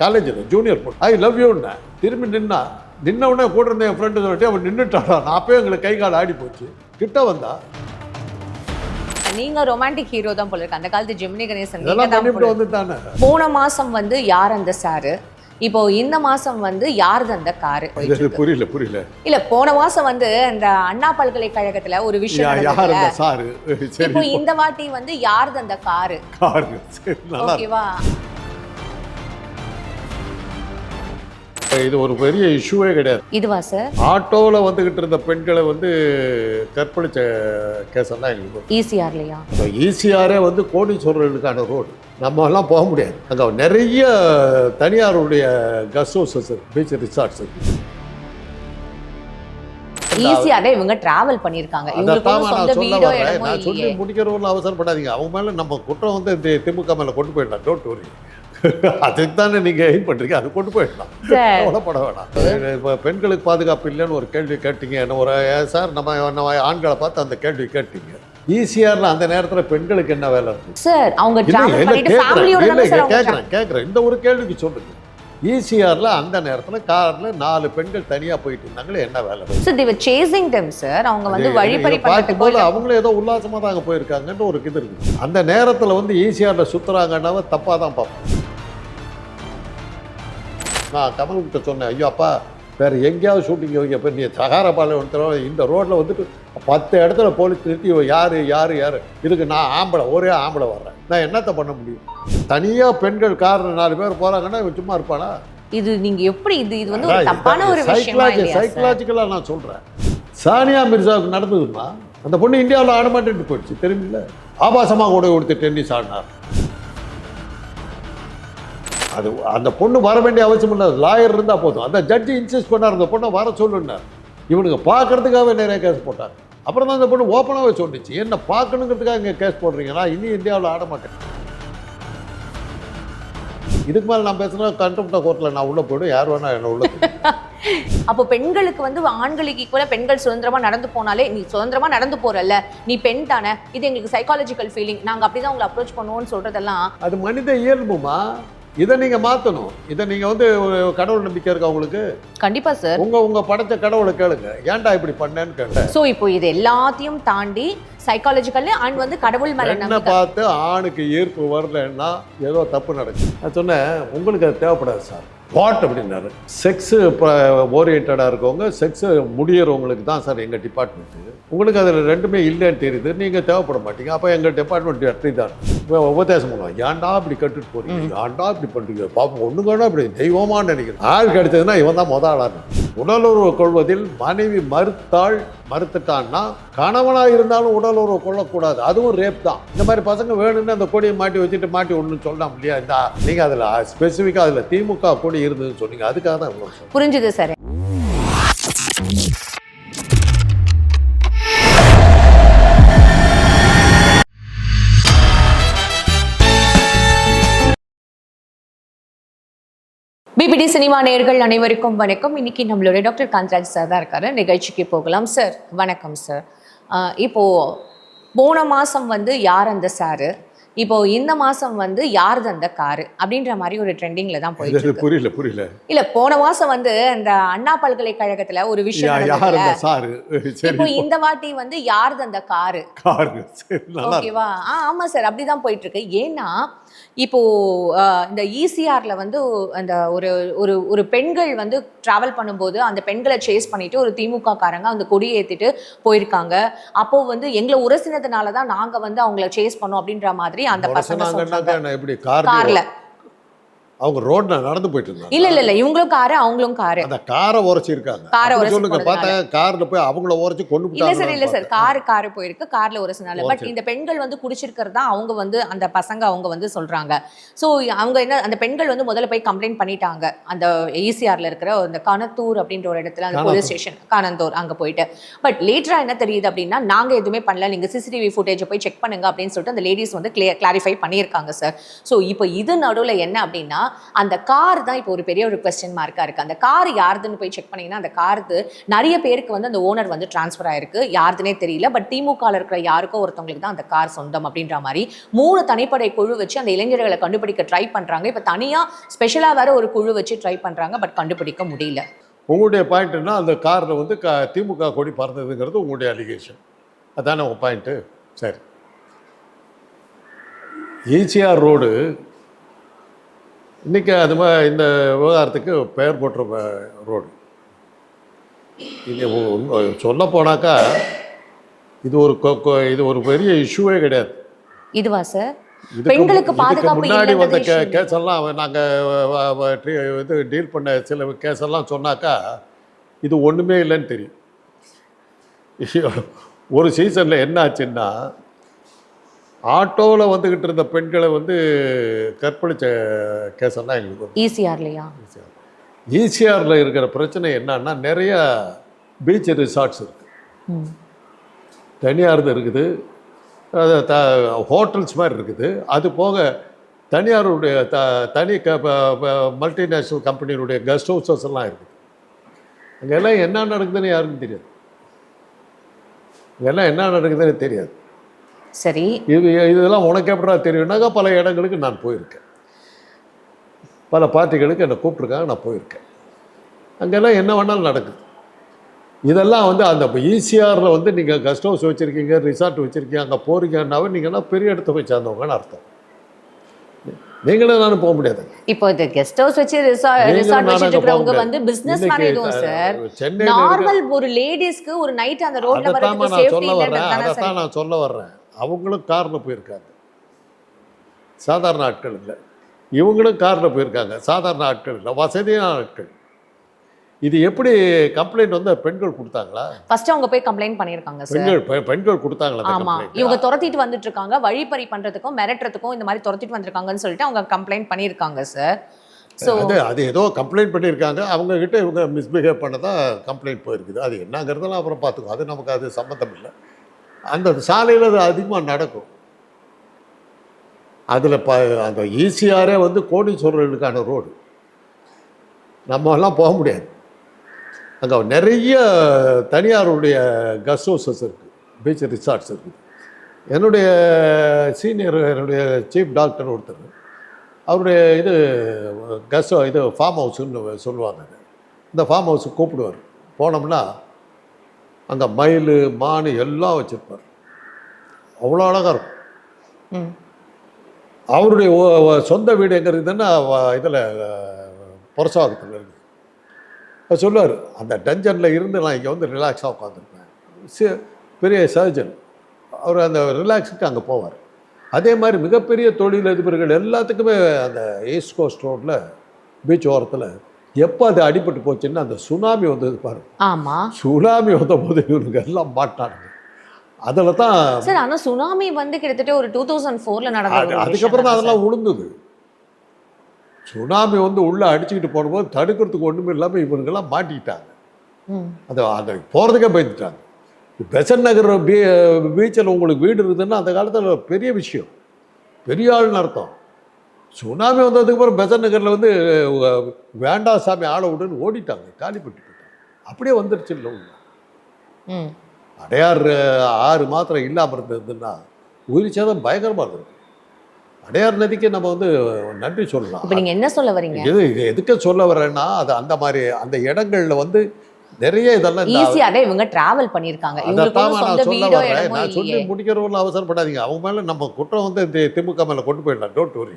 காலேஜில் ஜூனியர் பொண்ணு I love யூன்னு திரும்பி நின்னா நின்ன உடனே கூட இருந்த என் ஃப்ரெண்டு சொல்லிட்டு அவன் நின்றுட்டாடா நான் அப்பயே எங்களுக்கு கை கால் ஆடி போச்சு. கிட்ட வந்தா. நீங்க ரொமான்டிக் ஹீரோ தான் போல இருக்கு. அந்த காலத்து ஜெமினி கணேசன் நீங்க இதெல்லாம் தான் போல இருக்கு. போன மாசம் வந்து யார் அந்த சாரு இப்போ இந்த மாசம் வந்து யார் அந்த காரு இது புரியல புரியல. இல்ல போன மாசம் வந்து அந்த அண்ணா பல்கலைக்கழகத்துல ஒரு விஷயம் யார் நடந்ததுல. அந்த சாரு சரி இப்போ இந்த வாட்டி வந்து யார் அந்த காரு காரு சரி நல்லா இருக்கு. ஓகேவா இது ஒரு பெரிய இஷ்யூவே கிடையாது. இதுவா சார் ஆட்டோவில் வந்துகிட்டு இருந்த பெண்களை வந்து கற்பழிச்ச கேஸ் எல்லாம் எங்களுக்கு ஈசிஆர்லையா இப்போ ஈசிஆரே வந்து கோடீஸ்வரர்களுக்கான ரோடு. நம்ம எல்லாம் போக முடியாது. அங்கே நிறைய தனியாருடைய கஸ்ட் ஹவுசஸ் பீச் ரிசார்ட்ஸ் இருக்கு. ஈசிஆர்ல இவங்க டிராவல் பண்ணிருக்காங்க நான் சொல்ல வீடோ வரேன். இடமோ நான் சொல்லி இல்லையே. முடிக்கிறவங்கள அவசரப்படாதீங்க. அவங்க மேலே நம்ம குற்றம் வந்து இந்த திமுக மேலே கொண்டு போயிடலாம். டோன்ட் வரி அதுக்கு தானே நீங்கள் எய்ம் பண்ணுறீங்க அது கொண்டு போயிடலாம். கவலைப்பட வேணாம். இப்போ பெண்களுக்கு பாதுகாப்பு இல்லைன்னு ஒரு கேள்வி கேட்டீங்க. என்ன ஒரு சார் நம்ம நம்ம ஆண்களை பார்த்து அந்த கேள்வி கேட்டீங்க. ஈசிஆரில் அந்த நேரத்தில் பெண்களுக்கு என்ன வேலை இருக்கு? சார் அவங்க கேட்குறேன் கேட்குறேன் இந்த ஒரு கேள்விக்கு சொல்லுங்க. ஈசிஆரில் அந்த நேரத்தில் காரில் நாலு பெண்கள் தனியாக போயிட்டு இருந்தாங்களே என்ன வேலை? Sir they were chasing them sir அவங்க வந்து வழிபறி பார்க்கும்போது இல்ல அவங்களும் ஏதோ உல்லாசமாக தான் அங்கே போயிருக்காங்கன்ற ஒரு இது இருக்குது அந்த நேரத்தில் வந்து ஈசிஆரில் சுற்றுறாங்கன்னாவே தப்பாக தான் பார்ப்போம். நான் கமல்கிட்ட சொன்னேன் ஐயோ அப்பா வேறு எங்கேயாவது ஷூட்டிங் வைங்க. இப்போ நீ சகாரபாளையம் தடவை இந்த ரோட்டில் வந்துட்டு பத்து இடத்துல போலீஸ் நிறுத்தி யார் யார் யார்? இதுக்கு நான் ஆம்பளை ஒரே ஆம்பளை வர்றேன். நான் என்னத்தை பண்ண முடியும்? தனியாக பெண்கள் காரில் நாலு பேர் போகிறாங்கன்னா இவன் சும்மா இருப்பானா? இது நீங்க எப்படி இது இது வந்து ஒரு தப்பான ஒரு சார் சைக்கலாஜிக்கலாக நான் சொல்கிறேன் சானியா மிர்சாவுக்கு நடந்ததுமா? அந்த பொண்ணு இந்தியாவில் ஆட மாட்டேன்ட்டு போயிடுச்சு தெரியுமில்ல? ஆபாசமாக கூட கொடுத்து டென்னிஸ் ஆடினார். அது அந்த பொண்ணு வர வேண்டிய அவசியம் இல்லை லாயர் இருந்தால் போதும். அந்த ஜட்ஜி இன்சிஸ்ட் பண்ணார் அந்த பொண்ணை வர சொல்லுன்னார். இவனுங்க பார்க்கறதுக்காகவே நிறைய கேஸ் போட்டாங்க. அப்புறம் தான் அந்த பொண்ணு ஓப்பனாகவே சொல்லிச்சு என்ன பார்க்கணுங்கிறதுக்காக இங்கே கேஸ் போடுறீங்க? நான் இனி இந்தியாவில் ஆட மாட்டேன் இதுக்கு மேலே நான் பேசுனா கண்டெம்ட் கோர்ட்டில் நான் உள்ளே போய்டும் யார் வேணா என்ன உள்ள அப்போ பெண்களுக்கு வந்து ஆண்களுக்கு ஈக்குவலா பெண்கள் சுதந்திரமா நடந்து போனாலே நீ சுதந்திரமா நடந்து போறல்ல. நீ பெண் தானே. இது எங்களுக்கு சைக்காலஜிக்கல் ஃபீலிங் நாங்க அப்படிதான் உங்களை அப்ரோச் பண்ணுவோம்னு சொல்றதெல்லாம் அது மனித இயல்புமா? இதை நீங்க மாத்தணும். இதை நீங்க வந்து ஒரு கடவுள் நம்பிக்கை இருக்கா உங்களுக்கு? கண்டிப்பா சார் உங்க உங்க படைச்ச கடவுளை கேளுங்க. ஏன்டா இப்படி பண்ணேன்னு கேட்டேன். சோ இப்போ இது எல்லாத்தையும் தாண்டி சைக்காலஜிக்கல்லி அண்ட் வந்து கடவுள் மேல நம்பிக்கை. பார்த்து ஆணுக்கு ஈர்ப்பு வரலன்னா ஏதோ தப்பு நடக்குது. நான் சொன்னேன் உங்களுக்கு அது தேவைப்படாது சார் வாட் அப்படின்னாரு. செக்ஸு ஓரியன்டாக இருக்கவங்க செக்ஸு முடியறவங்களுக்கு தான் சார் எங்கள் டிபார்ட்மெண்ட்டு உங்களுக்கு அதில் ரெண்டுமே இல்லைன்னு தெரியுது. நீங்கள் தேவைப்பட மாட்டீங்க. அப்போ எங்கள் டிபார்ட்மெண்ட் வெற்றி தான். இப்போ உபதேசம் பண்ணுவோம் ஏன்டா இப்படி கட்டுட்டு போறீங்க? ஏன்டா இப்படி பண்ணுறீங்க பாப்போம் ஒன்றுங்கன்னா இப்படி தெய்வமான்னு நினைக்கிறேன். ஆள் கிடைச்சதுன்னா இவன் தான் முதல் ஆளாரு உடலுறவு கொள்வதில் மனைவி மறுத்தாள் மறுத்துட்டான்னா கணவனாக இருந்தாலும் உடல் உறவு கொள்ளக்கூடாது. அதுவும் ரேப் தான். இந்த மாதிரி பசங்க வேணும்னு அந்த கொடியை மாட்டி வச்சுட்டு மாட்டி ஒன்று சொல்லலாம் இல்லையா? இந்த நீங்கள் அதில் ஸ்பெசிஃபிக்காக அதில் திமுக கொடி இருந்ததுன்னு சொன்னீங்க. அதுக்காக தான் புரிஞ்சுது சார் பிபிடி சினிமா நேயர்கள் அனைவருக்கும் வணக்கம். இன்னைக்கு நம்மளுடைய டாக்டர் காந்தராஜ் சார் தான் இருக்காரு. நிகழ்ச்சிக்கு போகலாம் சார் வணக்கம் சார் இப்போ போன மாசம் வந்து யார் அந்த சாரு இப்போ இந்த மாசம் வந்து யார் அந்த காரு அப்படின்ற மாதிரி ஒரு ட்ரெண்டிங்ல தான் போயிட்டு புரியல புரியல. இல்ல போன மாசம் வந்து அந்த அண்ணா பல்கலைக்கழகத்துல ஒரு விஷயம் இப்போ இந்த வாட்டி வந்து யார் அந்த காரு. ஓகேவா ஆ ஆமா சார் அப்படிதான் போயிட்டு இருக்கு. ஏன்னா இப்போ அஹ், இந்த ஈசிஆர்ல வந்து அந்த ஒரு ஒரு ஒரு பெண்கள் வந்து டிராவல் பண்ணும்போது அந்த பெண்களை சேஸ் பண்ணிட்டு ஒரு திமுக காரங்க அந்த கொடியை ஏத்திட்டு போயிருக்காங்க. அப்போ வந்து எங்களை உரசினதுனால தான் நாங்க வந்து அவங்கள சேஸ் பண்ணோம் அப்படின்ற மாதிரி அந்த பசங்க எப்படி? கார் கார்ல. அவங்க ரோட்ல நடந்து போயிட்டு இருந்தாங்க. இல்ல இல்ல இல்ல. இவங்களும் காரு அவங்களும் காரு. அந்த காரை உரைச்சிருக்காங்க காரை உரைச்சு சொல்லுங்க. பார்த்தா கார்ல போய் அவங்கள உரைச்சு கொண்டு இல்ல சார் இல்ல சார். காரு காரு போயிருக்கு. கார்ல ஒரு சினால ஓ, பட். இந்த பெண்கள் வந்து குடிச்சிருக்கிறது தான் அவங்க வந்து அந்த பசங்க அவங்க வந்து சொல்றாங்க. ஸோ அவங்க என்ன அந்த பெண்கள் வந்து முதல்ல போய் கம்ப்ளைண்ட் பண்ணிட்டாங்க. அந்த ஈசிஆர்ல இருக்கிற அந்த கனத்தூர் அப்படின்ற ஒரு இடத்துல அந்த போலீஸ் ஸ்டேஷன் கானந்தூர் அங்க போயிட்டு. பட் லேட்டரா என்ன தெரியுது அப்படின்னா நாங்க எதுவுமே பண்ணல. நீங்க சிசிடிவி ஃபுட்டேஜை போய் செக் பண்ணுங்க அப்படின்னு சொல்லிட்டு அந்த லேடிஸ் வந்து கிளியர் கிளாரிஃபை பண்ணியிருக்காங்க சார் ஸோ இப்போ இது நடுவில் என்ன அப்படின்னா அந்த கார் தான் இப்போ ஒரு பெரிய ஒரு கொஸ்டின் மார்க்காக இருக்குது அந்த கார் யாருதுன்னு போய் செக் பண்ணிங்கன்னா அந்த காருக்கு நிறைய பேருக்கு வந்து அந்த ஓனர் வந்து டிரான்ஸ்ஃபர் ஆயிருக்கு. யாருதுனே தெரியல பட் திமுகவில் இருக்கிற யாருக்கோ ஒருத்தவங்களுக்கு தான் அந்த கார் சொந்தம் அப்படின்ற மாதிரி மூணு தனிப்படை குழு வச்சு அந்த இளைஞர்களை கண்டுபிடிக்க ட்ரை பண்ணுறாங்க இப்போ தனியாக ஸ்பெஷலாக வேற ஒரு குழு வச்சு ட்ரை பண்ணுறாங்க பட் கண்டுபிடிக்க முடியல. உங்களுடைய பாயிண்ட்னா அந்த காரில் வந்து க திமுக கொடி பறந்ததுங்கிறது உங்களுடைய அலிகேஷன் அதானே உங்கள் பாயிண்ட்டு சரி. ஈசிஆர் ரோடு இன்றைக்கி அது மாதிரி இந்த விவகாரத்துக்கு பெயர் போட்ட ரோடு. இது சொல்ல போனாக்கா இது ஒரு இது ஒரு பெரிய இஷ்யூவே கிடையாது. இதுவா சார் பெண்களுக்கு பாதுகாப்பு முன்னாடி வந்த கே கேஸ் எல்லாம் நாங்கள் இது டீல் பண்ண சில கேஸ் எல்லாம் சொன்னாக்கா இது ஒன்றுமே இல்லைன்னு தெரியும். ஒரு சீசனில் என்ன ஆச்சுன்னா ஆட்டோவில் வந்துக்கிட்டு இருந்த பெண்களை வந்து கற்பழித்த கேஸ் எல்லாம் எங்களுக்கு ஈசிஆர்லையா ஈசிஆரில் இருக்கிற பிரச்சனை என்னன்னா நிறைய பீச் ரிசார்ட்ஸ் இருக்குது தனியார்து இருக்குது. அது த ஹோட்டல்ஸ் மாதிரி இருக்குது. அது போக தனியாருடைய த தனி க மல்டிநேஷ்னல் கம்பெனியினுடைய கெஸ்ட் ஹவுசஸ் எல்லாம் இருக்குது. அங்கெல்லாம் என்ன நடக்குதுன்னு யாருக்கும் தெரியாது. இங்கெல்லாம் என்ன நடக்குதுன்னு தெரியாது. சரி. இது இதெல்லாம் உனக்கு எப்படா தெரியும்னாக்கா பல இடங்களுக்கு நான் போயிருக்கேன். பல பார்ட்டிகளுக்கு என்னை கூப்பிட்ருக்காங்க நான் போயிருக்கேன். அங்கெல்லாம் என்ன வேணாலும் நடக்குது. இதெல்லாம் வந்து அந்த ஈசிஆரில் வந்து நீங்கள் கெஸ்ட் ஹவுஸ் வச்சுருக்கீங்க ரிசார்ட் வச்சுருக்கீங்க அங்கே போகிறீங்கன்னாவே நீங்கன்னா பெரிய இடத்த போய் சேர்ந்தவங்கன்னு அர்த்தம். நீங்களும் நானும் போக முடியாது. இப்போ இந்த கெஸ்ட் ஹவுஸ் வச்சு ரிசார்ட் வச்சுட்டு முடியாது. வந்து பிசினஸ் இன்னைக்கு, மேன் எதுவும் சார் நார்மல் ஒரு லேடிஸ்க்கு ஒரு நைட் அந்த ரோட்ல வரதுக்கு சேஃப்டி இல்லைன்றது நான் சொல்ல வர்றேன். அவங்களும் காரில் போயிருக்காங்க. சாதாரண ஆட்கள் இல்லை. இவங்களும் காரில் போயிருக்காங்க. சாதாரண ஆட்கள் இல்லை. வசதியான ஆட்கள். இது எப்படி கம்ப்ளைண்ட் வந்து பெண்கள் கொடுத்தாங்களா? ஃபர்ஸ்ட் அவங்க போய் கம்ப்ளைண்ட் பண்ணிருக்காங்க சார் பெண்கள் பெண்கள் கொடுத்தாங்களா ஆமா? இவங்க துரத்திட்டு வந்துட்டு இருக்காங்க வழிப்பறி பண்றதுக்கும் மிரட்டுறதுக்கும் இந்த மாதிரி துரத்திட்டு வந்திருக்காங்கன்னு சொல்லிட்டு அவங்க கம்ப்ளைண்ட் பண்ணிருக்காங்க சார் சோ அது அது ஏதோ கம்ப்ளைண்ட் பண்ணியிருக்காங்க. அவங்க கிட்ட இவங்க மிஸ்பிஹேவ் பண்ணதா கம்ப்ளைண்ட் போயிருக்குது. அது என்னங்கிறதெல்லாம் அப்புறம் பார்த்துக்கோ அது நமக்கு அது சம்மந்தம் இல்லை. அந்த சாலையில் அது அதிகமாக நடக்கும். அதில் ப அந்த ஈசிஆரே வந்து கோடீஸ்வரர்களுக்கான ரோடு. நம்மெல்லாம் போக முடியாது. அங்கே நிறைய தனியாருடைய கெஸ்ட் ஹவுசஸ் இருக்குது பீச் ரிசார்ட்ஸ் இருக்குது என்னுடைய சீனியர் என்னுடைய சீஃப் டாக்டர் ஒருத்தர் அவருடைய இது கெஸ்ட் இது ஃபார்ம் ஹவுஸ்ன்னு சொல்லுவாங்க. இந்த ஃபார்ம் ஹவுஸுக்கு கூப்பிடுவார். போனோம்னா அங்கே மயில் மான் எல்லாம் வச்சுருப்பார். அவ்வளோ அழகாக இருக்கும். அவருடைய சொந்த வீடு எங்கே இருக்குதுன்னா இதில் புரசாதத்தில் இருக்குது. அவர் சொல்லுவார் அந்த டஞ்சனில் இருந்து நான் இங்கே வந்து ரிலாக்ஸாக உட்காந்துருப்பேன் சி பெரிய சர்ஜன் அவர் அந்த ரிலாக்ஸுக்கு அங்கே போவார். அதே மாதிரி மிகப்பெரிய தொழிலதிபர்கள் எல்லாத்துக்குமே அந்த ஈஸ்ட் கோஸ்ட் ரோட்டில் பீச் ஓரத்தில் எப்போ அது அடிபட்டு போச்சுன்னா அந்த சுனாமி வந்தது பாரு ஆமா. சுனாமி வந்த போது இவனுங்க எல்லாம் மாட்டானுங்க. அதில் தான் சார் ஆனா சுனாமி வந்து கிட்டத்தட்ட ஒரு டூ தௌசண்ட் ஃபோர்ல நடந்த அது- ஒரு அதுக்கப்புறம் தான் அதெல்லாம் உளுந்தது. சுனாமி வந்து உள்ளே அடிச்சுக்கிட்டு போடும்போது தடுக்கிறதுக்கு ஒன்றுமே இல்லாமல் இவனுங்கெல்லாம் மாட்டிக்கிட்டாங்க. அது அதை போகிறதுக்கே பயந்துட்டாங்க. பெசன் நகர் பீ பீச்சில் உங்களுக்கு வீடு இருக்குதுன்னா அந்த காலத்தில் பெரிய விஷயம். பெரிய ஆள்னு அர்த்தம். சுனாமி வந்ததுக்கு அப்புறம் பெசன் நகரில் வந்து அஹ், வேண்டாம் சாமி ஆளை விடுன்னு ஓடிட்டாங்க. காலி போயிட்டாங்க அப்படியே வந்துருச்சு இல்லை உள்ள. அடையார் ஆறு மாத்திரம் இல்லாமல் இருந்ததுன்னா உயிர் சேதம் பயங்கரமாக இருந்திருக்கும் அடையார் நதிக்கு நம்ம வந்து நன்றி சொல்லலாம். இப்ப நீங்க என்ன சொல்ல வரீங்க? இது இது எதுக்கு சொல்ல வரேன்னா அது அந்த மாதிரி அந்த இடங்கள்ல வந்து நிறைய இதெல்லாம் ஈஸியாவே இவங்க டிராவல் ஒண்ணும் நான் சொல்ல இடமோ நான் சொல்லி இல்லையே. முடிக்கிறவங்கள அவசரப்படாதீங்க. அவங்க மேல நம்ம குற்றம் வந்து திமுக மேல கொண்டு போயிடலாம். டோன்ட் வரி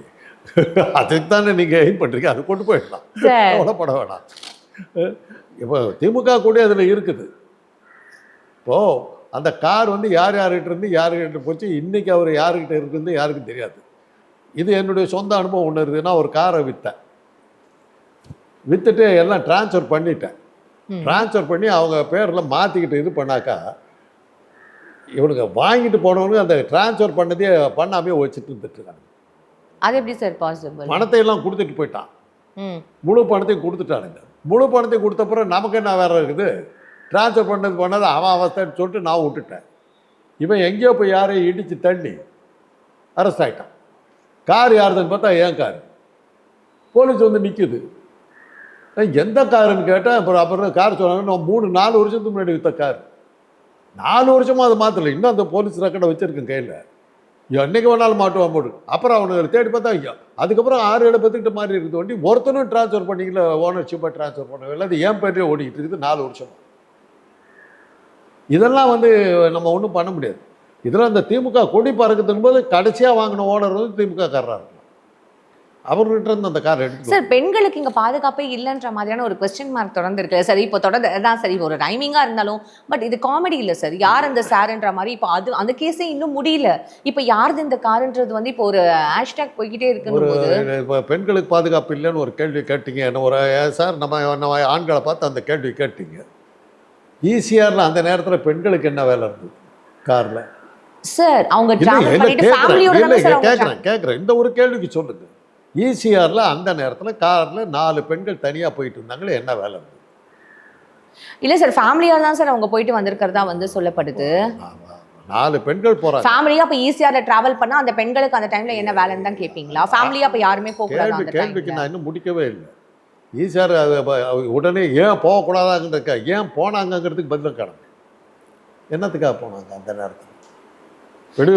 அதுக்கு தானே நீங்க எய்ம் பண்றீங்க? அது கொண்டு போயிடலாம். கவலைப்பட வேணாம். இப்போ திமுக கூட அதில் இருக்குது. இப்போ அந்த கார் வந்து யார் யார்கிட்ட இருந்து யாருக்கிட்ட போச்சு இன்னைக்கு அவர் யாருக்கிட்ட இருக்குன்னு யாருக்கும் தெரியாது. இது என்னுடைய சொந்த அனுபவம் ஒன்று இருக்குதுன்னா ஒரு காரை விற்றேன் விற்றுட்டு எல்லாம் ட்ரான்ஸ்ஃபர் பண்ணிட்டேன். ட்ரான்ஸ்ஃபர் பண்ணி அவங்க பேரில் மாற்றிக்கிட்டு இது பண்ணாக்கா இவனுங்க வாங்கிட்டு போனவனுங்க அந்த ட்ரான்ஸ்ஃபர் பண்ணதே பண்ணாமே வச்சுட்டு இருந்துட்டு இருக்காங்க அது எப்படி சார் பாசிபிள் பணத்தை எல்லாம் கொடுத்துட்டு போயிட்டான். முழு பணத்தையும் கொடுத்துட்டானுங்க முழு பணத்தையும் கொடுத்த பிறகு நமக்கு என்ன வேற இருக்குது? ட்ரான்ஸ்ஃபர் பண்ணது பண்ணது அவன் அவஸ்தைன்னு சொல்லிட்டு நான் விட்டுட்டேன். இவன் எங்கேயோ போய் யாரையும் இடித்து தள்ளி அரெஸ்ட் ஆகிட்டான் கார் யாருதுன்னு பார்த்தா ஏன் கார் போலீஸ் வந்து நிற்குது எந்த காருன்னு கேட்டால் அப்புறம் அப்புறம் கார் சொன்னாங்க நான் மூணு நாலு வருஷத்துக்கு முன்னாடி விற்ற கார் நாலு வருஷமா அதை மாற்றல இன்னும் அந்த போலீஸ் ரெக்கார்டை வச்சிருக்கேன் கையில். என்னைக்கு வேணாலும் மாட்டுவான் போடு. அப்புறம் அவனுக்கு தேடி பார்த்தா ஐயா அதுக்கப்புறம் ஆறு ஏழு பத்துக்கிட்ட மாதிரி இருக்குது வண்டி ஒருத்தனும் ட்ரான்ஸ்ஃபர் பண்ணிக்கல ஓனர்ஷிப்பாக ட்ரான்ஸ்ஃபர் பண்ணவில்லை அது ஏன் பேர்லேயே ஓடிக்கிட்டு இருக்குது நாலு வருஷம். இதெல்லாம் வந்து நம்ம ஒன்றும் பண்ண முடியாது. இதெல்லாம் அந்த திமுக கொடி பறக்குதுன்னு போது கடைசியாக வாங்கின ஓனர் வந்து திமுக காரராக அவர்கிட்ட இருந்து அந்த கார் எடுத்து சார் பெண்களுக்கு இங்க பாதுகாப்பே இல்லைன்ற மாதிரியான ஒரு கொஸ்டின் மார்க் தொடர்ந்து இருக்கு சரி இப்போ தொடர்ந்து அதான் சரி ஒரு ரைமிங்கா இருந்தாலும் பட் இது காமெடி இல்ல சார் யார் அந்த சார்ன்ற மாதிரி இப்போ அது அந்த கேஸே இன்னும் முடியல. இப்போ யாருது இந்த காருன்றது வந்து இப்போ ஒரு ஹேஷ்டேக் போய்கிட்டே இருக்குன்னு போது இப்போ பெண்களுக்கு பாதுகாப்பு இல்லைன்னு ஒரு கேள்வி கேட்டீங்க. என்ன ஒரு சார் நம்ம நம்ம ஆண்களை பார்த்து அந்த கேள்வி கேட்டீங்க. ஈசிஆரில் அந்த நேரத்தில் பெண்களுக்கு என்ன வேலை இருந்தது? காரில். சார் அவங்க கேட்குறேன் கேட்குறேன் இந்த ஒரு கேள்விக்கு சொல்லுங்க. ஈசிஆரில் அந்த நேரத்தில் காரில் நாலு பெண்கள் தனியாக போயிட்டு இருந்தாங்களே என்ன வேலை இல்ல சார் ஃபேமிலியா தான் சார் அவங்க போயிட்டு வந்திருக்கிறதா வந்து சொல்லப்படுது. ஆமா. நாலு பெண்கள் போகிறாங்க ஃபேமிலியா அப்ப ஈஸியால டிராவல் பண்ணா அந்த பெண்களுக்கு அந்த டைம்ல என்ன வேலைன்னு தான் கேட்பீங்களா ஃபேமிலியா அப்ப யாருமே போக கூடாது கேள்வி அந்த கேள்விக்கு நான் இன்னும் முடிக்கவே இல்லை. ப- அவ உடனே ஏன் போகக்கூடாதாங்கிறதுக்கா ஏன் போனாங்கங்கிறதுக்கு பதில் காணும் என்னத்துக்காக போனாங்க அந்த நேரத்தில்?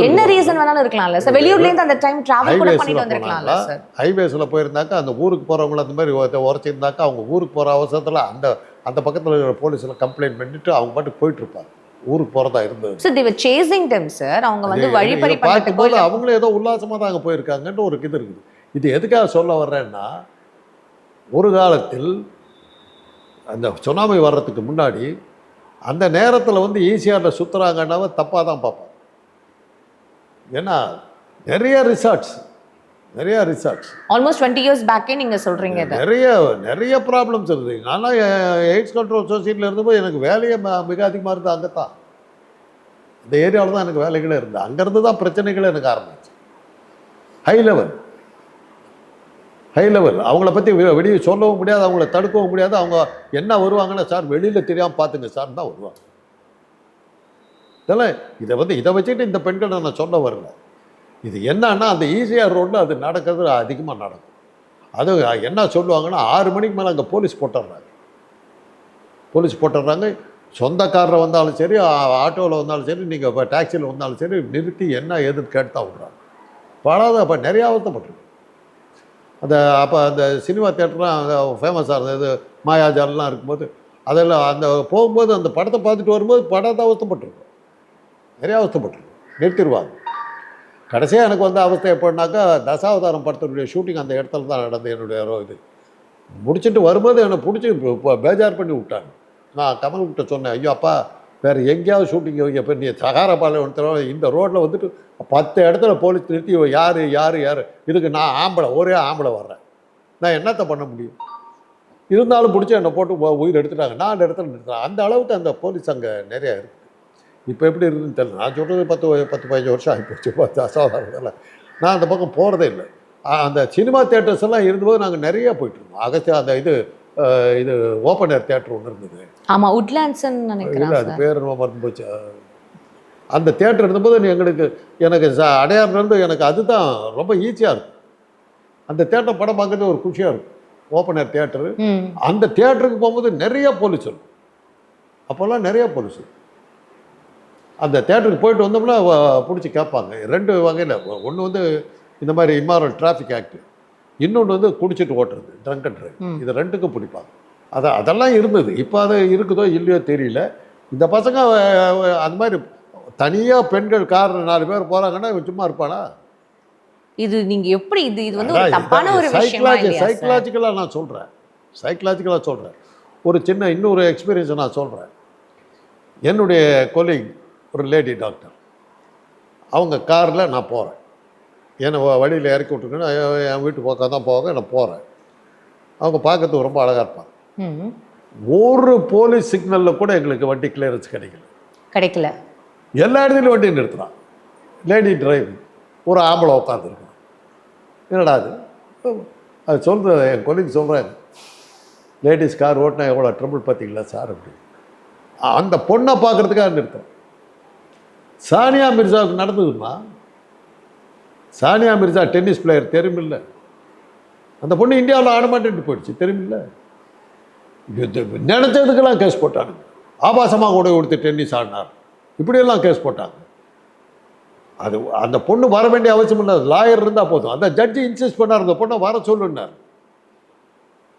என்ன ரீசன் வேணாலும் இருக்கலாம்ல சார்? வெளியூர்ல இருந்து அந்த டைம் டிராவல் கூட பண்ணிட்டு வந்திருக்கலாம்ல சார். ஹைவேஸில் போயிருந்தாக்கா அந்த ஊருக்கு போகிறவங்கள அந்த மாதிரி உரைச்சிருந்தாக்கா அவங்க ஊருக்கு போகிற அவசரத்தில் அந்த அந்த பக்கத்தில் இருக்கிற போலீஸில் கம்ப்ளைண்ட் பண்ணிட்டு அவங்க பாட்டுக்கு போயிட்டு இருப்பாங்க ஊருக்கு போகிறதா இருந்தது. Sir they were chasing them sir அவங்க வந்து பண்றதுக்கோ பார்க்கும்போது அவங்களும் ஏதோ உல்லாசமாக தான் அங்கே போயிருக்காங்கன்ற ஒரு இது இருக்குது. இது எதுக்காக சொல்ல வர்றேன்னா ஒரு காலத்தில் அந்த சுனாமி வர்றதுக்கு முன்னாடி அந்த நேரத்தில் வந்து ஈசிஆரில் சுற்றுறாங்கன்னாவே தப்பாக தான் பார்ப்போம். ஏன்னா நிறைய ரிசார்ட்ஸ் நிறைய ரிசார்ட்ஸ் ஆல்மோஸ்ட் டுவெண்ட்டி இயர்ஸ் பேக்கே நீங்க சொல்றீங்க இதை. நிறைய நிறைய ப்ராப்ளம்ஸ் இருக்குது நான்லாம் எய்ட்ஸ் கண்ட்ரோல் சொசைட்டியில் இருந்தபோது எனக்கு வேலையே மிக அதிகமாக இருந்தது அங்கே தான். இந்த ஏரியாவில் தான் எனக்கு வேலைகளே இருந்தது. அங்கேருந்து தான் பிரச்சனைகளே எனக்கு ஆரம்பிச்சு. ஹை லெவல் ஹை லெவல் அவங்கள பற்றி வெளியே சொல்லவும் முடியாது அவங்கள தடுக்கவும் முடியாது. அவங்க என்ன வருவாங்கன்னா சார் வெளியில் தெரியாமல் பார்த்துங்க சார் தான் வருவாங்க. இதெல்லாம் இதை வந்து இதை வச்சுக்கிட்டு இந்த பெண்களை நான் சொல்ல வரல. இது என்னன்னா அந்த ஈசிஆர் ரோட்டில் அது நடக்கிறது அதிகமாக நடக்கும். அது என்ன சொல்லுவாங்கன்னா ஆறு மணிக்கு மேலே அங்கே போலீஸ் போட்டுடுறாங்க போலீஸ் போட்டுடுறாங்க சொந்தக்காரரை வந்தாலும் சரி ஆட்டோவில் வந்தாலும் சரி நீங்கள் இப்போ டாக்ஸியில் வந்தாலும் சரி நிறுத்தி என்ன ஏதுன்னு கேட்டு தான் விட்றாங்க. படாத அப்போ நிறைய அவத்தப்பட்டிருக்கு அந்த அப்போ அந்த சினிமா தேட்டர்லாம் ஃபேமஸாக இருந்தது மாயாஜாலெலாம் இருக்கும்போது அதெல்லாம் அந்த போகும்போது அந்த படத்தை பார்த்துட்டு வரும்போது படத்தை அவஸ்தப்பட்டிருக்கும் நிறைய அவஸ்தப்பட்டிருக்கும் நிறுத்திடுவாங்க. கடைசியாக எனக்கு வந்த அவஸ்தை எப்படின்னாக்கா தசாவதாரம் படத்தினுடைய ஷூட்டிங் அந்த இடத்துல தான் நடந்தது என்னுடைய ரோ- இது. முடிச்சுட்டு வரும்போது என்னை பிடிச்சி இப்போ பேஜார் பண்ணி விட்டாங்க. நான் கமல் கிட்ட சொன்னேன் ஐயோ அப்பா வேறு எங்கேயாவது ஷூட்டிங் வைங்க இப்போ நீ சகாரபாளையம் இந்த ரோட்டில் வந்துட்டு பத்து இடத்துல போலீஸ் நிறுத்தி யார் யார் யார்? இதுக்கு நான் ஆம்பளை ஒரே ஆம்பளை வர்றேன். நான் என்னத்தை பண்ண முடியும்? இருந்தாலும் பிடிச்சி என்னை போட்டு உயிர் எடுத்துட்டாங்க. நான் அந்த இடத்துல நிறுத்துறேன் அந்த அளவுக்கு அந்த போலீஸ் அங்கே நிறைய இருக்குது இப்போ எப்படி இருக்குதுன்னு தெரியல. நான் சொல்கிறது பத்து பத்து பதினஞ்சு வருஷம் ஆகிப்போச்சு பத்து அசாதாரணத்தில் நான் அந்த பக்கம் போகிறதே இல்லை. அந்த சினிமா தேட்டர்ஸ் எல்லாம் இருந்தபோது நாங்கள் நிறைய போயிட்டு இருந்தோம். அகஸ்தியா அந்த இது இது ஓப்பன் ஏர் தேட்டர் ஒன்று இருந்தது. ஆமா உட்லாண்ட்ஸ்ன்னு நினைக்கிறேன் அது பேர் என்னமோ மறந்து போச்சு. அந்த தேட்டர் இருந்தபோது எங்களுக்கு எனக்கு அடையாறுலேருந்து எனக்கு அதுதான் ரொம்ப ஈஸியாக இருக்கும். அந்த தேட்டர் படம் பார்க்கறது ஒரு குஷியாக இருக்கும். ஓப்பன் ஏர் தேட்டரு அந்த தேட்டருக்கு போகும்போது நிறைய போலீஸ் இருக்கும் அப்போல்லாம் நிறைய போலீஸ் இருக்கும். அந்த தேட்டருக்கு போயிட்டு வந்தோம்னா பிடிச்சி கேட்பாங்க. ரெண்டு வகையில். ஒன்று வந்து இந்த மாதிரி இம்மாரல் டிராஃபிக் ஆக்ட் இன்னொன்று வந்து குடிச்சிட்டு ஓட்டுறது ட்ரங்க் அண்ட் ட்ரைவ். இது ரெண்டுக்கும் பிடிப்பாங்க. அத அதெல்லாம் இருந்தது. இப்போ அது இருக்குதோ இல்லையோ தெரியல. இந்த பசங்க அந்த மாதிரி தனியாக பெண்கள் கார் நாலு பேர் போகிறாங்கன்னா இவன் சும்மா இருப்பானா இது நீங்க எப்படி இது இது வந்து தப்பான ஒரு சார்? சைக்கலாஜிக்கலாக நான் சொல்கிறேன் சைக்கலாஜிக்கலாக சொல்கிறேன் ஒரு சின்ன இன்னொரு எக்ஸ்பீரியன்ஸை நான் சொல்கிறேன் என்னுடைய கொலீக் ஒரு லேடி டாக்டர். அவங்க காரில் நான் போகிறேன் என்னை வழியில் இறக்கி விட்டுருக்கேன்னு என் வீட்டு பக்கம் தான் போக நான் போகிறேன் அவங்க பார்க்கறதுக்கு ரொம்ப அழகாக இருப்பாங்க. ஒரு போலீஸ் சிக்னலில் கூட எங்களுக்கு வண்டி கிளியரன்ஸ் கிடைக்கல. கிடைக்கல. எல்லா இடத்துலையும் வண்டி நிறுத்துறான். லேடி டிரைவிங் ஒரு ஆம்பளை உட்காந்துருக்கான் என்னடா அது அது சொல்கிறது என் கொலிக்கு சொல்கிறேன் லேடிஸ் கார் ஓட்டினா எவ்வளோ ட்ரபிள் பார்த்தீங்களா சார் அப்படி அந்த பொண்ணை பார்க்குறதுக்காக நிறுத்தம் சானியா மிர்சாவுக்கு நடந்ததுமா? சானியா மிர்சா டென்னிஸ் பிளேயர் தெரியுமில்ல. அந்த பொண்ணு இந்தியாவில் ஆடமாட்டேன்ட்டு போயிடுச்சு தெரியுமில்ல. நினச்சதுக்கெல்லாம் கேஸ் போட்டாங்க ஆபாசமாக கூட கொடுத்து டென்னிஸ் ஆடினார். இப்படியெல்லாம் கேஸ் போட்டாங்க. அது அந்த பொண்ணு வர வேண்டிய அவசியம் இல்லை லாயர் இருந்தால் போதும். அந்த ஜட்ஜி இன்சிஸ்ட் பண்ணார் அந்த பொண்ணை வர சொல்லுன்னார்.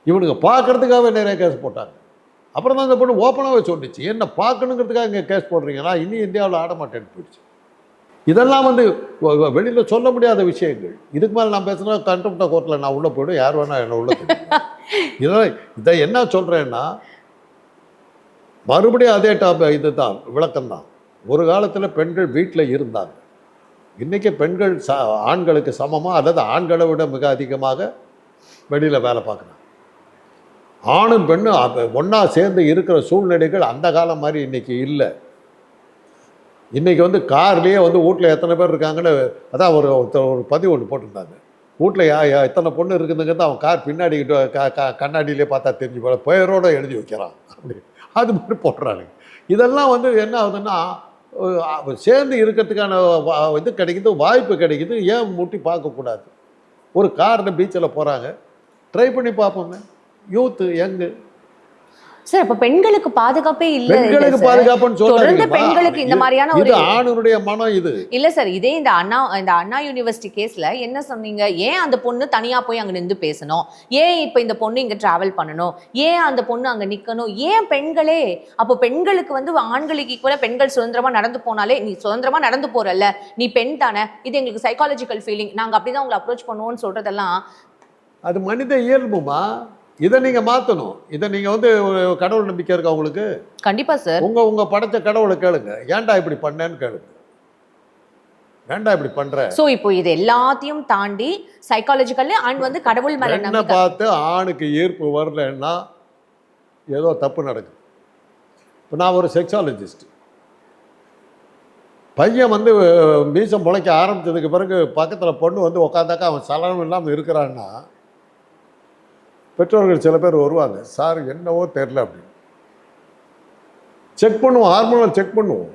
இவனுங்க பார்க்கறதுக்காகவே நிறைய கேஸ் போட்டாங்க. அப்புறம் தான் அந்த பொண்ணு ஓப்பனாகவே சொல்லிச்சு என்ன பார்க்கணுங்கிறதுக்காக இங்கே கேஸ் போடுறீங்களா? இனி இந்தியாவில் ஆட மாட்டேன்னு போயிடுச்சு. இதெல்லாம் வந்து வெளியில் சொல்ல முடியாத விஷயங்கள். இதுக்கு மேலே நான் பேசுனா கண்டெம்ட கோர்ட்டில் நான் உள்ளே போய்டும். யார் வேணா என்ன உள்ள இதெல்லாம் இதை என்ன சொல்கிறேன்னா மறுபடியும் அதே டாப் இதுதான் விளக்கம்தான். ஒரு காலத்தில் பெண்கள் வீட்டில் இருந்தாங்க. இன்றைக்கி பெண்கள் ச ஆண்களுக்கு சமமாக அல்லது ஆண்களை விட மிக அதிகமாக வெளியில் வேலை பார்க்குறாங்க. ஆணும் பெண்ணும் ஒன்றா சேர்ந்து இருக்கிற சூழ்நிலைகள் அந்த காலம் மாதிரி இன்றைக்கி இல்லை. இன்றைக்கி வந்து கார்லேயே வந்து வீட்டில் எத்தனை பேர் இருக்காங்கன்னு அதான் ஒரு ஒருத்தர் ஒரு பதிவு ஒன்று போட்டிருந்தாங்க. வீட்டில் யா யா எத்தனை பொண்ணு இருக்குதுங்கிறது அவன் கார் பின்னாடி கிட்ட க க கண்ணாடியிலே பார்த்தா தெரிஞ்சு போல பெயரோடு எழுதி வைக்கிறான். அப்படி அது மாதிரி போடுறாங்க இதெல்லாம் வந்து என்ன ஆகுதுன்னா சேர்ந்து இருக்கிறதுக்கான இது கிடைக்குது வாய்ப்பு கிடைக்குது ஏன் முட்டி பார்க்கக்கூடாது? ஒரு காரில் பீச்சில் போகிறாங்க ட்ரை பண்ணி பார்ப்போமே. யூத்து யங்கு சார் அப்ப பெண்களுக்கு பாதுகாப்பே இல்ல பெண்களுக்கு. பாதுகாப்புன்னு தொடர்ந்து. பெண்களுக்கு இந்த மாதிரியான ஒரு ஆணுடைய மனம் இது. இல்ல சார் இதே இந்த அண்ணா இந்த அண்ணா யூனிவர்சிட்டி கேஸ்ல என்ன சொன்னீங்க? ஏன் அந்த பொண்ணு தனியா போய் அங்க நின்று பேசணும்? ஏன் இப்ப இந்த பொண்ணு இங்க டிராவல் பண்ணணும்? ஏன் அந்த பொண்ணு அங்க நிக்கணும்? ஏன் பெண்களே? அப்போ பெண்களுக்கு வந்து ஆண்களுக்கு ஈக்குவலா பெண்கள் சுதந்திரமா நடந்து போனாலே நீ சுதந்திரமா நடந்து போறல்ல. நீ பெண் தானே? இது எங்களுக்கு சைக்காலஜிக்கல் ஃபீலிங் நாங்க அப்படிதான் உங்களை அப்ரோச் பண்ணுவோம்னு சொல்றதெல்லாம் அது மனித இயல்புமா? இதை நீங்க மாத்தணும். இதை நீங்க வந்து ஒரு கடவுள் நம்பிக்கை இருக்கா உங்களுக்கு? கண்டிப்பா சார். உங்க உங்க படைச்ச கடவுளை கேளுங்க. ஏன்டா இப்படி பண்ணேன்னு கேளுங்க. ஏன்டா இப்படி பண்ற? சோ இப்போ இது எல்லாத்தையும் தாண்டி சைக்காலஜிக்கல் அண்ட் வந்து கடவுள் மேல நம்பிக்கை. பார்த்து ஆணுக்கு ஈர்ப்பு வரலன்னா ஏதோ தப்பு நடக்குது. இப்போ நான் ஒரு செக்ஸாலஜிஸ்ட் பையன் வந்து மீசம் முளைக்க ஆரம்பிச்சதுக்கு பிறகு பக்கத்தில் பொண்ணு வந்து உட்காந்தாக்கா அவன் சலனம் இல்லாமல் இருக்கிறான்னா பெற்றோர்கள் சில பேர் வருவாங்க சார் என்னவோ தெரில அப்படின்னு செக் பண்ணுவோம் ஹார்மோனை செக் பண்ணுவோம்.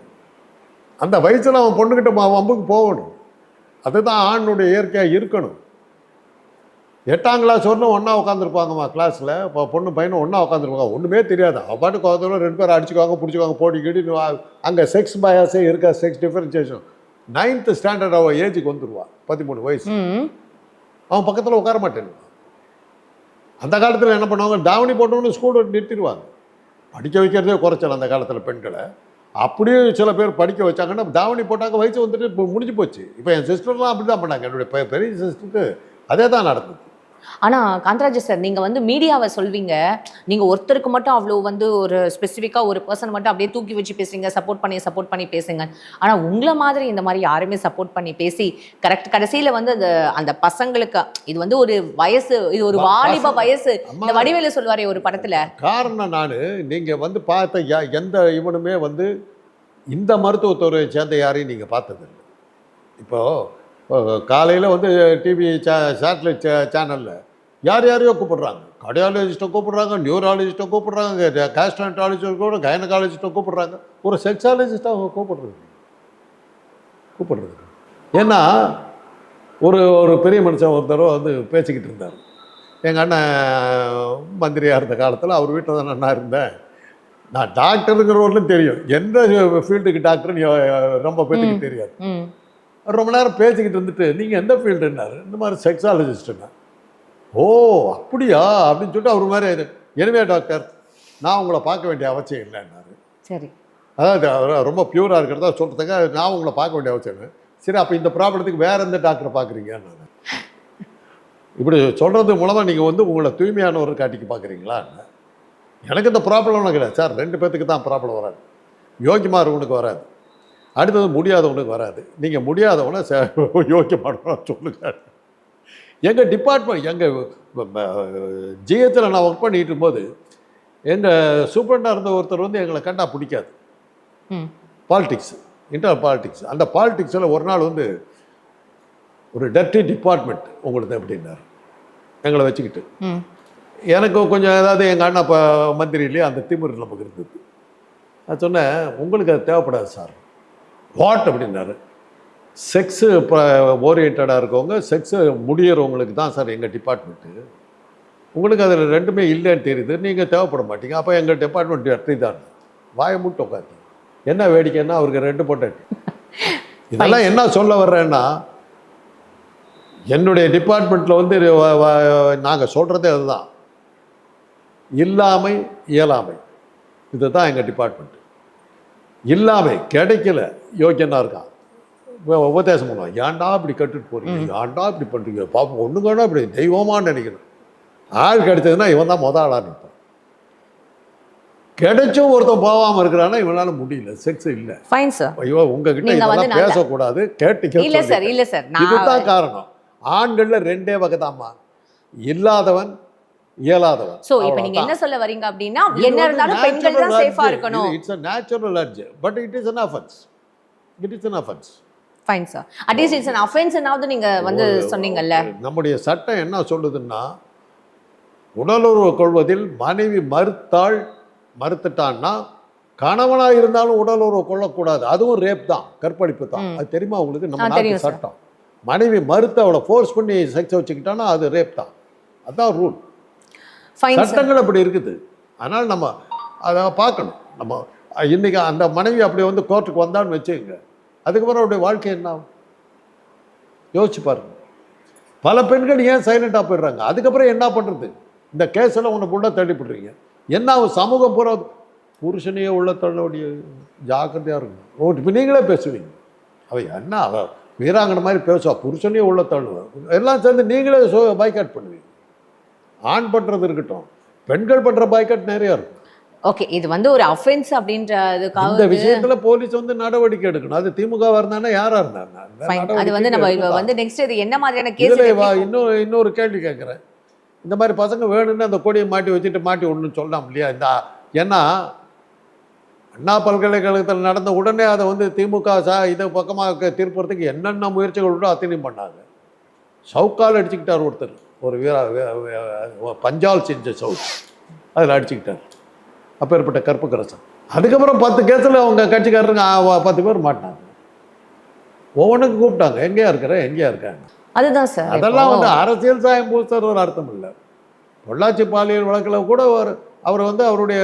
அந்த வயசில் அவன் பொண்ணுக்கிட்ட ம- வம்புக்கு போகணும். அதுதான் ஆணுடைய இயற்கையாக இருக்கணும். எட்டாம் கிளாஸ் வரணும் ஒன்றா உட்காந்துருப்பாங்கம்மா கிளாஸில் இப்போ பொண்ணு பையனும் ஒன்றா உட்காந்துருப்பாங்க ஒன்றுமே தெரியாது. அவன் பாட்டுக்கு உட்காந்து ரெண்டு பேரும் அடிச்சுக்குவாங்க பிடிச்சிக்குவாங்க போட்டி கிட்டி அங்கே செக்ஸ் பயாஸே இருக்கா? செக்ஸ் டிஃபரன்சியேஷன் நைன்த்து ஸ்டாண்டர்ட் அவள் ஏஜுக்கு வந்துடுவா பதிமூணு வயசு. அவன் பக்கத்தில் உட்கார மாட்டேன் அந்த காலத்தில் என்ன பண்ணுவாங்க? தாவணி போட்டவொன்னு ஸ்கூல் நிறுத்திடுவாங்க. படிக்க வைக்கிறதே குறைச்சல் அந்த காலத்தில் பெண்களை. அப்படியே சில பேர் படிக்க வச்சாங்கன்னா தாவணி போட்டாங்க வயசு வந்துட்டு இப்போ முடிஞ்சு போச்சு. இப்போ என் சிஸ்டர்லாம் அப்படி தான் பண்ணாங்க. என்னுடைய பெரிய சிஸ்டருக்கு அதே தான் நடந்தது. ஆனா காந்தராஜ் சார் நீங்க வந்து மீடியாவை சொல்வீங்க. நீங்க ஒருத்தருக்கு மட்டும் அவ்வளோ வந்து ஒரு ஸ்பெசிஃபிக்கா ஒரு பர்சன் மட்டும் அப்படியே தூக்கி வச்சு பேசுறீங்க. சப்போர்ட் பண்ணி சப்போர்ட் பண்ணி பேசுங்க. ஆனா உங்களை மாதிரி இந்த மாதிரி யாருமே சப்போர்ட் பண்ணி பேசி கரெக்ட் கடைசியில வந்து அந்த அந்த பசங்களுக்கு இது வந்து ஒரு வயசு இது ஒரு வாலிப வயசு. இந்த வடிவேலு சொல்லுவாரே ஒரு படத்துல. காரணம் நான் நீங்கள் வந்து பார்த்த எந்த இவனுமே வந்து இந்த மருத்துவத்துறையை சேர்ந்த யாரையும் நீங்கள் பார்த்ததில்லை. இப்போது காலையில் வந்து டிவி சே சேட்டலைட் சே சேனலில் யார் யாரையோ கூப்பிடுறாங்க. கார்டியாலஜிஸ்ட்டை கூப்பிடுறாங்க நியூராலஜிஸ்ட்டை கூப்பிடுறாங்க கேஸ்ட்ரான்டாலஜிஸ்ட்டை கூட கைனகாலஜிஸ்ட்டை கூப்பிடுறாங்க. ஒரு செக்ஸாலஜிஸ்ட்டை அவங்க கூப்பிடுறது. கூப்பிடுறது. ஏன்னா ஒரு ஒரு பெரிய மனுஷன் ஒரு தடவை வந்து பேசிக்கிட்டு இருந்தார். எங்கள் அண்ணன் மந்திரியாக இருந்த காலத்தில் அவர் வீட்டில் தான் நான் இருந்தேன். நான் டாக்டருங்கிறவர்களும் தெரியும். எந்த ஃபீல்டுக்கு டாக்டர்னு ரொம்ப பேத்துக்கு தெரியாது. ரொம்ப நேரம் பேசிக்கிட்டு இருந்துட்டு நீங்கள் எந்த ஃபீல்டுன்னாரு இந்த மாதிரி செக்ஸாலஜிஸ்ட்டுங்க ஓ அப்படியா? அப்படின்னு சொல்லிட்டு அவர் மாதிரி எனவே டாக்டர் நான் உங்களை பார்க்க வேண்டிய அவசியம் இல்லைன்னாரு. சரி. அதாவது அவர் ரொம்ப பியூராக இருக்கிறதா சொல்கிறதுக்கு நான் உங்களை பார்க்க வேண்டிய அவசியம் இல்லை. சரி அப்போ இந்த ப்ராப்ளத்துக்கு வேற எந்த டாக்டரை பார்க்குறீங்கன்னு இப்படி சொல்கிறது மூலமாக நீங்கள் வந்து உங்களை தூய்மையானவர் காட்டிக்கு பார்க்குறீங்களா எனக்கு இந்த ப்ராப்ளம்லாம் கிடையாது. சார் ரெண்டு பேர்த்துக்கு தான் ப்ராப்ளம் வராது. யோக்கியமாக இருக்கவனுக்கு வராது. அடுத்தது முடியாதவனுக்கு வராது. நீங்கள் முடியாதவனை யோக்கியமானவனா சொல்லுங்க. எங்கள் டிபார்ட்மெண்ட் எங்கள் ஜிஹெச்சில் நான் ஒர்க் பண்ணிட்டு இருக்கும்போது எங்கள் சூப்பரண்டாக இருந்த ஒருத்தர் வந்து எங்களை கண்டா பிடிக்காது. பாலிடிக்ஸ் இன்டர் பாலிடிக்ஸ் அந்த பாலிடிக்ஸில் ஒரு நாள் வந்து ஒரு டர்ட்டி டிபார்ட்மெண்ட் உங்களுக்கு அப்படின்னாரு. எங்களை வச்சுக்கிட்டு. எனக்கு கொஞ்சம் ஏதாவது எங்கள் அண்ணா இப்போ மந்திரிலேயே அந்த திமிர் நமக்கு இருந்தது. நான் சொன்னேன் உங்களுக்கு அது தேவைப்படாது சார். வாட் அப்படின்னாரு. செக்ஸு இப்போ ஓரியன்டாக இருக்கவங்க செக்ஸு முடியறவங்களுக்கு தான் சார் எங்கள் டிபார்ட்மெண்ட்டு. உங்களுக்கு அதில் ரெண்டுமே இல்லைன்னு தெரியுது நீங்கள் தேவைப்பட மாட்டீங்க. அப்போ எங்கள் டிபார்ட்மெண்ட் வெற்றி தான். வாயை மூட்டு உட்காந்து என்ன வேடிக்கைன்னா அவருக்கு ரெண்டு பொட்டாட்டி இதெல்லாம் என்ன சொல்ல வர்றேன்னா என்னுடைய டிபார்ட்மெண்ட்டில் வந்து நாங்கள் சொல்கிறதே அதுதான். இல்லாமை இயலாமை. இதுதான் எங்கள் டிபார்ட்மெண்ட் இல்லாமை கிடைக்கல. யோக்கியனா இருக்கான். உப- உபதேசம் பண்ணுவான். ஏன்டா இப்படி கட்டுட்டு போறீங்க? ஏன்டா இப்படி பண்ணுறீங்க பாப்போம் ஒன்றுங்கன்னா இப்படி தெய்வமான்னு நினைக்கிறேன் ஆள் கிடைச்சதுன்னா இவன் தான் மொதல் ஆளாக நிற்பான். கிடைச்சும் ஒருத்தன் போகாமல் இருக்கிறான்னா இவனால முடியல. செக்ஸ் இல்லை. ஃபைன் சார் ஐயோ உங்ககிட்ட இதெல்லாம் பேசக்கூடாது. கேட்டு இல்ல சார் இல்ல சார் இதுதான் காரணம். ஆண்கள்ல ரெண்டே வகைதாம்மா. இல்லாதவன் இயலாதவன் சோ இப்போ நீங்க என்ன சொல்ல வரீங்க அப்படின்னா என்ன இருந்தாலும் பெண்கள் தான் சேஃபா இருக்கணும். It's a natural urge but it is an offense. It is an offense. Fine sir at least it's an அஃபென்ஸ்னாவது நீங்க வந்து சொன்னீங்கல்ல. நம்முடைய சட்டம் என்ன சொல்லுதுன்னா உடலுறவு கொள்வதில் மனைவி மறுத்தாள் மறுத்துட்டான்னா கணவனா இருந்தாலும் உடலுறவு கொள்ளக்கூடாது. அதுவும் ரேப் தான் கற்பழிப்பு தான். அது தெரியுமா உங்களுக்கு? நம்ம நாட்டு. சட்டம். மனைவி மறுத்து அவளை ஃபோர்ஸ் பண்ணி செக்ஸ் வச்சுக்கிட்டான்னா அது ரேப் தான். அதான் ரூல் சட்டங்கள் அப்படி இருக்குது. அதனால் நம்ம அதை பார்க்கணும். நம்ம இன்னைக்கு அந்த மனைவி அப்படி வந்து கோர்ட்டுக்கு வந்தான்னு வச்சுக்கோங்க. அதுக்கப்புறம் அவருடைய வாழ்க்கை என்ன ஆகும்? யோசிச்சு பாருங்க. பல பெண்கள் ஏன் சைலண்டாக போயிடுறாங்க? அதுக்கப்புறம் என்ன பண்ணுறது இந்த கேஸில் உன்னை உள்ள தள்ளிப்படுறீங்க என்ன ஆகும்? சமூகம் பூரா புருஷனையே உள்ள தள்ளக்கூடிய ஜாக்கிரதையாக இருக்கும். ஓட்டு நீங்களே பேசுவீங்க. அவ என்ன? அவ வீராங்கனை மாதிரி பேசுவா. புருஷனையே உள்ள தள்ளுவேன் எல்லாம் சேர்ந்து நீங்களே பைக்காட் பண்ணுவீங்க. ஆண் பண்ணுறது இருக்கட்டும் பெண்கள் பண்ணுற பாய்காட் நிறைய இருக்கும். ஓகே இது வந்து ஒரு அஃபென்ஸ் இந்த அப்படின்றதுக்காக விஷயத்துல போலீஸ் வந்து நடவடிக்கை எடுக்கணும். அது திமுக இருந்தானே யாரா இருந்தாங்க அது வந்து நம்ம. வந்து நெக்ஸ்ட் இது என்ன மாதிரியான இதுல வா கேஸ் இன்னொரு இன்னொரு கேள்வி கேட்குறேன். இந்த மாதிரி பசங்க வேணும்னு அந்த கொடியை மாட்டி வச்சுட்டு மாட்டி ஒன்றும் சொல்லலாம் இல்லையா? இந்த ஏன்னா அண்ணா பல்கலைக்கழகத்தில் நடந்த உடனே அதை வந்து திமுக சா இதை பக்கமாக திருப்புறதுக்கு என்னென்ன முயற்சிகள் உண்டோ அத்தனையும் பண்ணாங்க. சவுக்கால் அடிச்சுக்கிட்டார் ஒருத்தர். ஒரு வீரா பஞ்சால் செஞ்ச சவுக் அதில் அடிச்சுக்கிட்டார். அப்பேற்பட்ட கற்புக்கரசன். அதுக்கப்புறம் பத்து கேஸில் அவங்க கட்சிக்காரருங்க பத்து பேர் மாட்டினாங்க. ஒவ்வொன்றுக்கு கூப்பிட்டாங்க. எங்கேயா இருக்கிற எங்கேயா இருக்காங்க? அதுதான் சார். அதெல்லாம் வந்து அரசியல் சாயம் பூசர் ஒரு அர்த்தம் இல்லை. பொள்ளாச்சி பாலியல் வழக்கில் கூட ஒரு அவர் வந்து அவருடைய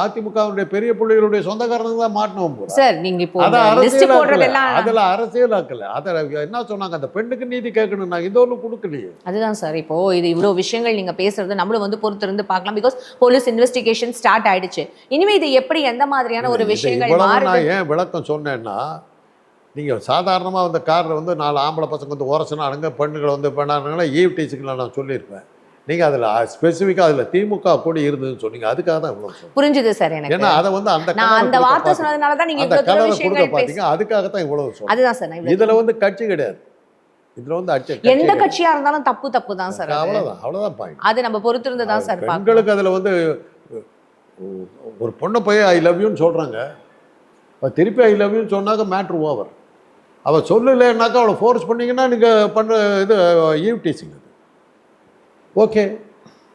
அதிமுகவுடைய பெரிய புள்ளிகளுடைய சொந்தக்காரங்க தான் மாட்டினோம் சார் நீங்க இப்போ அரசியலாக்கல. அதில் அரசியலாக்கல. அதை என்ன சொன்னாங்க? அந்த பெண்ணுக்கு நீதி கேட்கணும் நாங்கள் இது ஒன்றும் கொடுக்கலையே. அதுதான் சார் இப்போ இது இவ்வளோ விஷயங்கள் நீங்க பேசுறது நம்மளும் வந்து பொறுத்திருந்து பார்க்கலாம். பிகாஸ் போலீஸ் இன்வெஸ்டிகேஷன் ஸ்டார்ட் ஆயிடுச்சு. இனிமே இது எப்படி எந்த மாதிரியான ஒரு விஷயங்கள் இவ்வளவு நான் ஏன் விளக்கம் சொன்னேன்னா நீங்கள் சாதாரணமாக அந்த காரில் வந்து நாலு ஆம்பளை பசங்க வந்து உரசினானுங்க பெண்ணுகளை வந்து பண்ணானுங்களா ஈவ் டீச்சுங்களை நான் சொல்லியிருப்பேன். நீங்கள் அதில் ஸ்பெசிஃபிக்காக அதில் திமுக கொடி இருந்ததுன்னு சொன்னீங்க. அதுக்காக தான் இவ்வளோ சொன்னேன் புரிஞ்சுது சார் எனக்கு. ஏன்னா அதை வந்து அந்த அந்த வார்த்தை. சொன்னதுனால தான் நீங்க அந்த கலரை கொடுக்க பார்த்தீங்க அதுக்காக தான் இவ்வளவு சொல்றேன் அதுதான் சார் இதுல வந்து கட்சி கிடையாது. இதுல வந்து எந்த கட்சியா இருந்தாலும் தப்பு தப்பு தான் சார். அவ்வளவுதான் அவ்வளவுதான் பாயிண்ட் அது நம்ம பொறுத்திருந்து தான் சார் பெண்களுக்கு அதுல வந்து ஒரு பொண்ணை போய் ஐ லவ் யூன்னு சொல்றாங்க. திருப்பி ஐ லவ் யூன்னு சொன்னாக்க மேட்ரு ஓவர் அவ சொல்லலைன்னாக்கா அவளை ஃபோர்ஸ் பண்ணீங்கன்னா நீங்க பண்ற இது ஈவ் டீசிங் அது ஓகே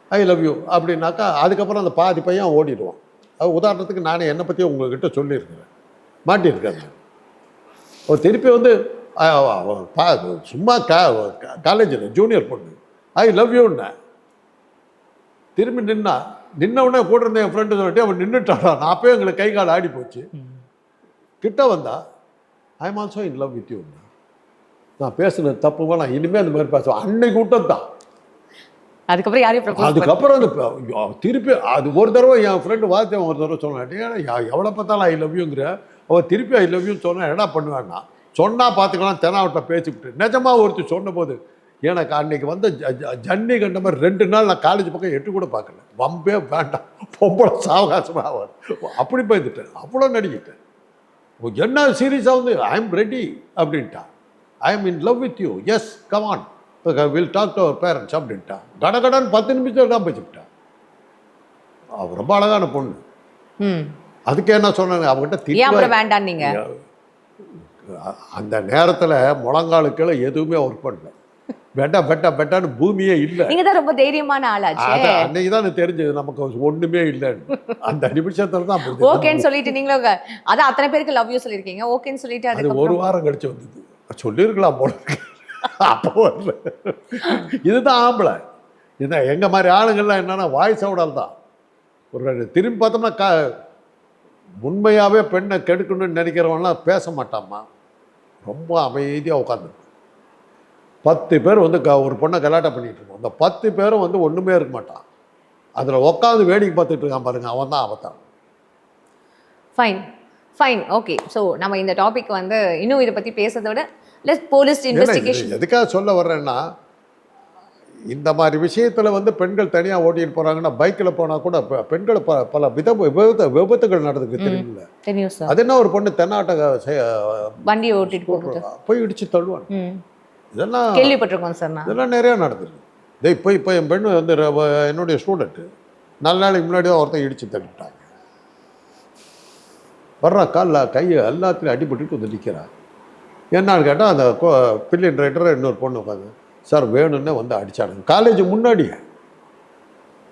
ஐ லவ் யூ அப்படின்னாக்கா அதுக்கப்புறம் அந்த பாதி பையன் ஓடிடுவான். அது உதாரணத்துக்கு நானே என்னை பற்றி உங்ககிட்ட சொல்லியிருக்கிறேன். மாட்டியிருக்காங்க திருப்பி வந்து பா- சும்மா கா காலேஜில் ஜூனியர் பொண்ணு. ஐ லவ் யூன்னு திரும்பி நின்னா நின்ன உடனே கூட இருந்த என் ஃப்ரெண்டு சொல்லிட்டு அவன் நின்றுட்டாடா நான் அப்பயே எங்களுக்கு கை கால் ஆடி போச்சு. கிட்ட வந்தா I am also in love with you நான் பேசுனது தப்புமா? நான் இனிமேல் அந்த மாதிரி பேசுவேன். அன்னைக்கு விட்டது தான் அதுக்கப்புறம் யாரையும் ப்ரப்போஸ் அதுக்கப்புறம் அந்த திருப்பி அது ஒரு தடவை என் ஃப்ரெண்டு வார்த்தை ஒரு தடவை சொன்னேன் எவ்வளோ பார்த்தாலும் ஐ லவ் யூங்கிற அவள் திருப்பி ஐ லவ் யூன்னு சொன்னால் என்ன பண்ணுவேன்னா சொன்னால் பார்த்துக்கலாம் தெனாவட்ட பேசிக்கிட்டு நிஜமா ஒருத்தர் சொன்னபோது எனக்கு அன்னைக்கு வந்த ஜ- ஜ- ஜன்னி கண்ட மாதிரி ரெண்டு நாள் நான் காலேஜ் பக்கம் எட்டு கூட பார்க்கல. வம்பே வேண்டாம். பொம்பளை சாவகாசமாக ஆவார் அப்படி போயிருந்துட்டேன் அவ்வளோ நடிக்கிட்டேன். என்ன சீரியஸாக வந்து? ஐ எம் ரெடி அப்படின்ட்டா I am in love with you yes come on will talk to our parents அப்படின்ட்டா கடகடன் பத்து நிமிஷம் தான் பேசிவிட்டா அவ ரொம்ப அழகான பொண்ணு. அதுக்கு என்ன சொன்னாங்க? அவங்ககிட்ட வேண்டாம் நீங்க? அந்த நேரத்தில் முழங்காலுக்களை எதுவுமே ஒர்க் பண்ணல. பெட்டா பெட்டா பெட்டான்னு பூமியே இல்லை. நீங்க தான் ரொம்ப தைரியமான ஆளாச்சே. அது அன்னைக்கு தான் தெரிஞ்சது நமக்கு ஒண்ணுமே இல்லைன்னு. அந்த நிமிஷத்துல தான். ஓகேன்னு சொல்லிட்டு நீங்களும் அதான் அத்தனை பேருக்கு லவ் யூ சொல்லிருக்கீங்க ஓகேன்னு சொல்லிட்டு அது ஒரு வாரம் கழிச்சு வந்தது. சொல்லியிருக்கலாம் போல இருக்கு. அப்போ வரல இதுதான் ஆம்பளை. இதுதான் எங்கள் மாதிரி ஆளுங்கள்லாம் என்னென்னா வாய்ஸ் அவுடால் தான். ஒரு ரெண்டு திரும்பி பார்த்தோம்னா க உண்மையாகவே பெண்ணை கெடுக்கணும்னு நினைக்கிறவன்லாம் பேச மாட்டாம்மா. ரொம்ப அமைதியாக உட்காந்து பத்து பேர் வந்து க ஒரு பொண்ணை கலாட்டம் பண்ணிகிட்டு இருக்கோம். அந்த பத்து பேரும் வந்து ஒன்றுமே இருக்க மாட்டான். அதில் உட்காந்து வேடிக்கை பார்த்துட்டு இருக்கான் பாருங்க அவன் தான் அவத்தான் ஃபைன் ஃபைன் ஓகே ஸோ நம்ம இந்த டாபிக் வந்து இன்னும் இதை பற்றி பேசுறதை விட லெஸ் போலீஸ் இன்வெஸ்டிகேஷன் எதுக்காக சொல்ல வர்றேன்னா இந்த மாதிரி விஷயத்துல வந்து பெண்கள் தனியா ஓட்டிட்டு போறாங்கன்னா பைக்ல போனா கூட பெண்கள் ப பல வித விபத்து விபத்துகள் நடந்துக்கு தெரியுமில்ல தெரியும் அது என்ன ஒரு பொண்ணு தென்னாட்டக செய- வண்டி ஓட்டிட்டு போய் இடிச்சு தள்ளுவான். இதெல்லாம் கேள்விப்பட்டிருக்கோம் சார் இதெல்லாம் நிறைய நடந்துருக்கு. இதே இப்போ இப்போ என் பெண்ணு வந்து என்னுடைய ஸ்டூடெண்ட்டு நாலு நாளைக்கு முன்னாடி தான் ஒருத்தன் இடிச்சு தள்ளிட்டாங்க. வர்றா காலில் கையை எல்லாத்துலையும் அடிபட்டுட்டு வந்து நிற்கிறான் என்னன்னு கேட்டால் அந்த பில்லியன் ரைட்டர் இன்னொரு பொண்ணு உட்காந்து சார் வேணும்னே வந்து அடிச்சாடுங்க காலேஜ் முன்னாடியே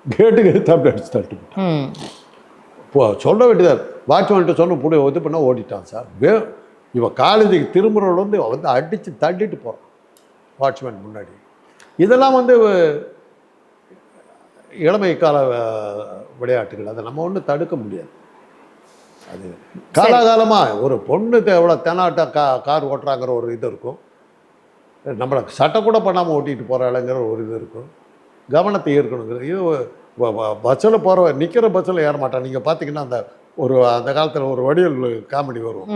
கேட்டுக்கு தப்பி அடிச்சு. ம். இப்போ சொல்ல வேண்டியதார் வாட்ச்மேன்ட்டு சொன்ன புடி இது பண்ண ஓடிட்டான் சார். வே இவன் காலேஜுக்கு திரும்புறவள் வந்து வந்து அடித்து தள்ளிட்டு போகிறான் வாட்ச்மேன் முன்னாடி. இதெல்லாம் வந்து இளமை கால விளையாட்டுகள். அதை நம்ம ஒன்றும் தடுக்க முடியாது. அது காலாகாலமாக ஒரு பொண்ணு எவ்வளோ தெனாட்ட கா கார் ஓட்டுறாங்கிற ஒரு இது இருக்கும். நம்மளை சட்டை கூட பண்ணாமல் ஓட்டிகிட்டு போகிறாளுங்கிற ஒரு இது இருக்கும். கவனத்தை ஈர்க்கணுங்கிறது. இது பஸ்ஸில் போகிற நிற்கிற பஸ்ஸில் ஏற மாட்டான். நீங்கள் பார்த்தீங்கன்னா அந்த ஒரு அந்த காலத்தில் ஒரு வடிவல் காமெடி வரும்.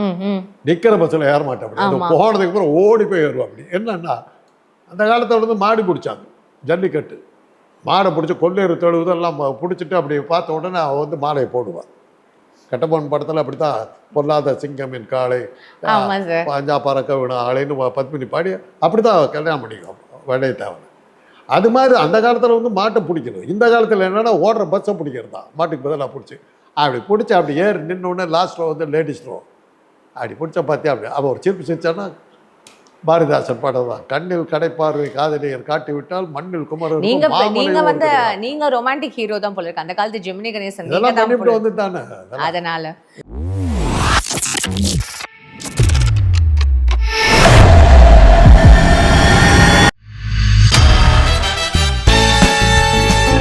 நிற்கிற பஸ்ஸில் ஏற மாட்டேன் அப்படி. அது. போனதுக்கு அப்புறம் ஓடி போய் ஏறுவோம் அப்படி. என்னன்னா அந்த காலத்தில் வந்து மாடு பிடிச்சாங்க. ஜல்லிக்கட்டு. மாடை பிடிச்சி கொள்ளேறு தொழுவதெல்லாம் பிடிச்சிட்டு அப்படி பார்த்த உடனே அவன் வந்து மாலையை போடுவான். கட்டபொன் படத்தில் அப்படி தான் பொல்லாத சிங்கமின் காளை ஆமா சார். பாஞ்சா பறக்க விடும் ஆளைன்னு பத்மினி பாடி அப்படி தான் கல்யாணம் பண்ணிக்குவோம் வடையத்தேவன். அது மாதிரி அந்த காலத்தில் வந்து மாட்டை பிடிக்கணும். இந்த காலத்தில் என்னன்னா ஓடுற பஸ்ஸை பிடிக்கிறது? தான் மாட்டுக்கு பதிலாக பிடிச்சி. அப்படி பிடிச்சி அப்படி ஏறி நின்ன உடனே லாஸ்ட்டில் வந்து லேடிஸ் ரோ அப்படி பிடிச்ச பார்த்தியா அப்படி அவன் ஒரு சிரிப்பு சிரிச்சான்னா பாரதிதாசன் பாடம் தான் கண்ணில் கடைப்பார்வை காதலியர் காட்டி விட்டால் மண்ணில் குமரன் நீங்க நீங்க வந்து நீங்க ரொமான்டிக் ஹீரோ தான் போல இருக்கு. அந்த காலத்து ஜெமினி கணேசன் நீங்க இதெல்லாம் தான் பண்ணிவிட்டு போல- வந்து தானே அதனால.